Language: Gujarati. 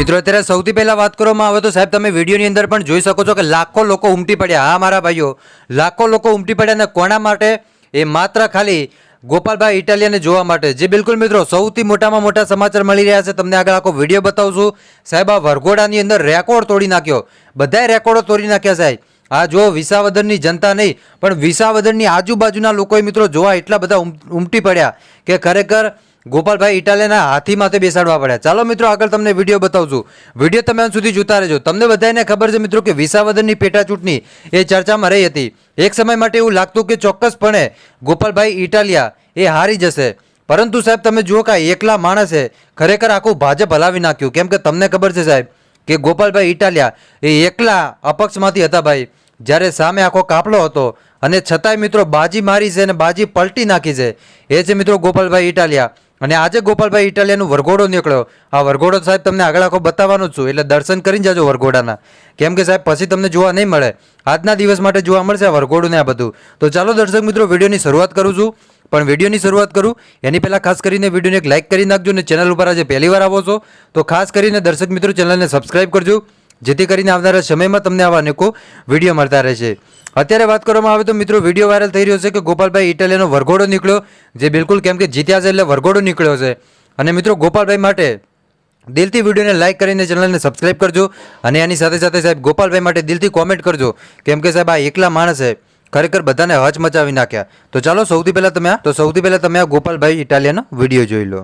મિત્રો, અત્યારે સૌથી પહેલા વાત કરવામાં આવે તો સાહેબ, તમે વિડીયોની અંદર પણ જોઈ શકો છો કે લાખો લોકો ઉમટી પડ્યા. હા, મારા ભાઈઓ, લાખો લોકો ઉમટી પડ્યા અને કોના માટે? એ માત્ર ખાલી ગોપાલભાઈ ઇટાલિયાને જોવા માટે. જે બિલકુલ મિત્રો, સૌથી મોટામાં મોટા સમાચાર મળી રહ્યા છે. તમને આગળ આખો વીડિયો બતાવશું. સાહેબ, આ વરઘોડાની અંદર રેકોર્ડ તોડી નાખ્યો. બધાય રેકોર્ડો તોડી નાખ્યા સાહેબ. આ જો વિસાવદરની જનતા નહીં, પણ વિસાવદરની આજુબાજુના લોકોએ મિત્રો જોવા એટલા બધા ઉમ- ઉમટી પડ્યા કે ખરેખર ગોપાલભાઈ ઇટાલિયાના હાથી બેસાડવા પડ્યા. ચાલો મિત્રો, આગળ તમને વીડિયો બતાવું છું વીડિયો તમે અંત સુધી જોતા રહેજો. તમને બધાને ખબર છે મિત્રો કે વિસાવદનની પેટા ચૂંટણી એ ચર્ચામાં રહી હતી. એક સમય માટે એવું લાગતું કે ચોક્કસપણે ગોપાલભાઈ ઇટાલિયા એ હારી જશે. પરંતુ સાહેબ, તમે જુઓ કે એકલા માણસે ખરેખર આખું ભાજપ હલાવી નાખ્યું. કેમ કે તમને ખબર છે સાહેબ કે ગોપાલભાઈ ઇટાલિયા એ એકલા અપક્ષમાંથી હતા ભાઈ. જ્યારે સામે આખો કાફલો હતો અને છતાંય મિત્રો બાજી મારી છે અને બાજી પલટી નાખી છે. એ છે મિત્રો ગોપાલભાઈ ઇટાલિયા. અને આજે ગોપાલભાઈ ઇટાલિયાનું વરઘોડો નીકળ્યો. આ વરઘોડો સાહેબ તમને આગળ આખો બતાવવાનો છું. એટલે દર્શન કરીને જાજો વરઘોડાના. કેમ કે સાહેબ, પછી તમને જોવા નહીં મળે. આજના દિવસ માટે જોવા મળશે આ વરઘોડું ને આ બધું. તો ચાલો દર્શક મિત્રો, વિડીયોની શરૂઆત કરું છું. પણ વિડીયોની શરૂઆત કરું. એની પહેલાં ખાસ કરીને વિડીયોને એક લાઇક કરી નાખજો અને ચેનલ ઉપર આજે પહેલી વાર આવો છો. તો ખાસ કરીને દર્શક મિત્રો, ચેનલને સબસ્ક્રાઇબ કરજો. જેથી કરીને આવનારા સમયમાં તમને આવા અનેકો વીડિયો મળતા રહેશે. અત્યારે વાત કરવામાં આવે તો મિત્રો, વીડિયો વાયરલ થઈ રહ્યો છે કે ગોપાલભાઈ ઇટાલિયાનો વરઘોડો નીકળ્યો, જે બિલકુલ કેમ કે જીત્યા છે એટલે વરઘોડો નીકળ્યો છે. અને મિત્રો, ગોપાલભાઈ માટે દિલથી વિડીયોને લાઇક કરીને ચેનલને સબસ્ક્રાઇબ કરજો અને એની સાથે સાથે સાહેબ, ગોપાલભાઈ માટે દિલથી કોમેન્ટ કરજો કેમ કે સાહેબ, આ એકલા માણસે ખરેખર બધાને હચ મચાવી નાખ્યા. તો ચાલો, સૌથી પહેલાં તમે આ, તો સૌથી પહેલાં તમે આ ગોપાલભાઈ ઇટાલિયાનો વીડિયો જોઈ લો.